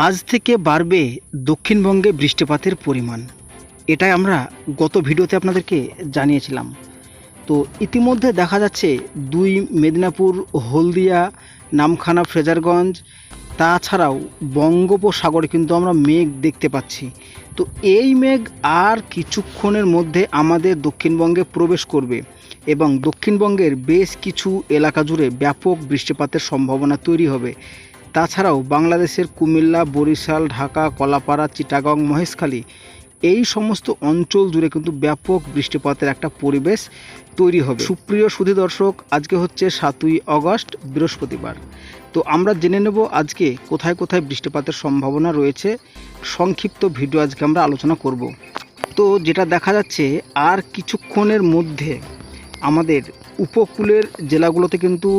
আজ থেকে বাড়বে দক্ষিণবঙ্গে বৃষ্টিপাতের পরিমাণ। এটাই আমরা গত ভিডিওতে আপনাদেরকে জানিয়েছিলাম। তো ইতিমধ্যে দেখা যাচ্ছে দুই মেদিনীপুর, হলদিয়া, নামখানা, ফ্রেজারগঞ্জ, তাছাড়াও বঙ্গোপসাগরে কিন্তু আমরা মেঘ দেখতে পাচ্ছি। তো এই মেঘ আর কিছুক্ষণের মধ্যে আমাদের দক্ষিণবঙ্গে প্রবেশ করবে এবং দক্ষিণবঙ্গের বেশ কিছু এলাকা জুড়ে ব্যাপক বৃষ্টিপাতের সম্ভাবনা তৈরি হবে। তাছাড়াও বাংলাদেশের কুমিল্লা, বরিশাল, ঢাকা, কলাপাড়া, চিটাগং, মহেশখালী এই সমস্ত অঞ্চল জুড়ে কিন্তু ব্যাপক বৃষ্টিপাতের একটা পরিবেশ তৈরি হবে। সুপ্রিয় সুধী দর্শক, আজকে হচ্ছে সাতই অগস্ট, বৃহস্পতিবার। তো আমরা জেনে নেব আজকে কোথায় কোথায় বৃষ্টিপাতের সম্ভাবনা রয়েছে। সংক্ষিপ্ত ভিডিও আজকে আমরা আলোচনা করব। তো যেটা দেখা যাচ্ছে, আর কিছুক্ষণের মধ্যে আমাদের উপকূলের জেলাগুলোতে কিন্তু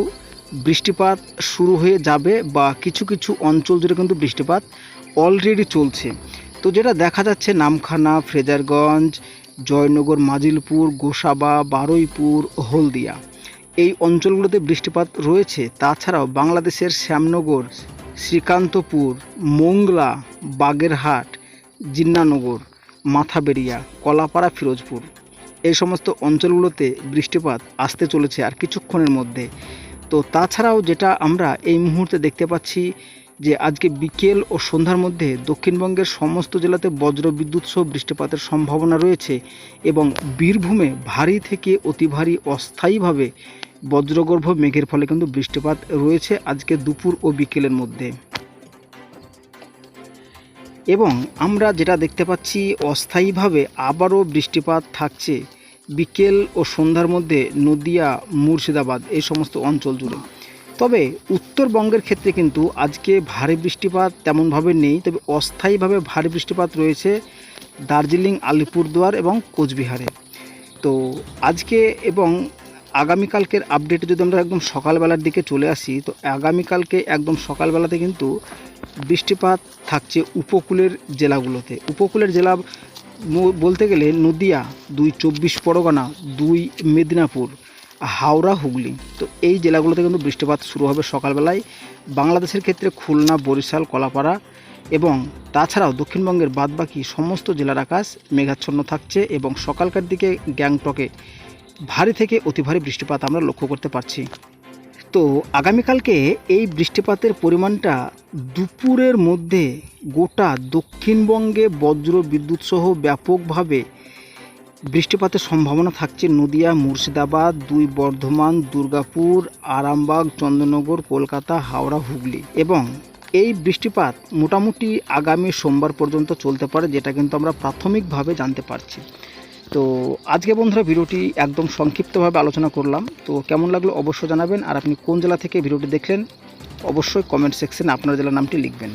বৃষ্টিপাত শুরু হয়ে যাবে বা কিছু কিছু অঞ্চল জুড়ে কিন্তু বৃষ্টিপাত অলরেডি চলছে। তো যেটা দেখা যাচ্ছে, নামখানা, ফ্রেজারগঞ্জ, জয়নগর, মাজিলপুর, গোসাবা, বারুইপুর, হলদিয়া, এই অঞ্চলগুলোতে বৃষ্টিপাত রয়েছে। তাছাড়াও বাংলাদেশের শ্যামনগর, শ্রীকান্তপুর, মোংলা, বাগেরহাট, জিন্নানগর, মাথাবেরিয়া, কলাপাড়া, ফিরোজপুর, এই সমস্ত অঞ্চলগুলোতে বৃষ্টিপাত আসতে চলেছে আর কিছুক্ষণের মধ্যে। তো তাছাড়াও যেটা আমরা এই মুহূর্তে দেখতে পাচ্ছি যে আজকে বিকেল ও সন্ধ্যার মধ্যে দক্ষিণবঙ্গের সমস্ত জেলাতে বজ্র বিদ্যুৎ সহ বৃষ্টিপাতের সম্ভাবনা রয়েছে এবং বীরভূমে ভারী থেকে অতি ভারী অস্থায়ীভাবে বজ্রগর্ভ মেঘের ফলে কিন্তু বৃষ্টিপাত রয়েছে আজকে দুপুর ও বিকেলের মধ্যে। এবং আমরা যেটা দেখতে পাচ্ছি, অস্থায়ীভাবে আবারও বৃষ্টিপাত থাকছে বিকেল ও সন্ধ্যার মধ্যে নদিয়া, মুর্শিদাবাদ এই সমস্ত অঞ্চল জুড়ে। তবে উত্তরবঙ্গের ক্ষেত্রে কিন্তু আজকে ভারী বৃষ্টিপাত তেমনভাবে নেই, তবে অস্থায়ীভাবে ভারী বৃষ্টিপাত রয়েছে দার্জিলিং, আলিপুরদুয়ার এবং কোচবিহারে। তো আজকে এবং আগামীকালকের আপডেটে যদি আমরা একদম সকালবেলার দিকে চলে আসি, তো আগামীকালকে একদম সকালবেলাতে কিন্তু বৃষ্টিপাত থাকছে উপকূলের জেলাগুলোতে। উপকূলের জেলা বলতে গেলে নদিয়া, দুই চব্বিশ পরগনা, দুই মেদিনীপুর, হাওড়া, হুগলি। তো এই জেলাগুলোতে কিন্তু বৃষ্টিপাত শুরু হবে সকালবেলায়। বাংলাদেশের ক্ষেত্রে খুলনা, বরিশাল, কলাপাড়া এবং তাছাড়াও দক্ষিণবঙ্গের বাদবাকি সমস্ত জেলার আকাশ মেঘাচ্ছন্ন থাকছে এবং সকালকার দিকে গ্যাংটকে ভারী থেকে অতি ভারী বৃষ্টিপাত আমরা লক্ষ্য করতে পারছি। তো আগামীকালকে এই বৃষ্টিপাতের পরিমাণটা দুপুরের মধ্যে গোটা দক্ষিণবঙ্গে বজ্র বিদ্যুৎ সহ ব্যাপকভাবে বৃষ্টিপাতের সম্ভাবনা থাকছে নদিয়া, মুর্শিদাবাদ, দুই বর্ধমান, দুর্গাপুর, আরামবাগ, চন্দ্রনগর, কলকাতা, হাওড়া, হুগলি এবং এই বৃষ্টিপাত মোটামুটি আগামী সোমবার পর্যন্ত চলতে পারে, যেটা কিন্তু আমরা প্রাথমিকভাবে জানতে পারছি। তো আজকে বন্ধুরা ভিডিওটি একদম সংক্ষিপ্তভাবে আলোচনা করলাম। তো কেমন লাগল অবশ্যই জানাবেন। আর আপনি কোন জেলা থেকে ভিডিওটি দেখলেন, অবশ্যই কমেন্ট সেকশনে আপনার জেলার নামটি লিখবেন।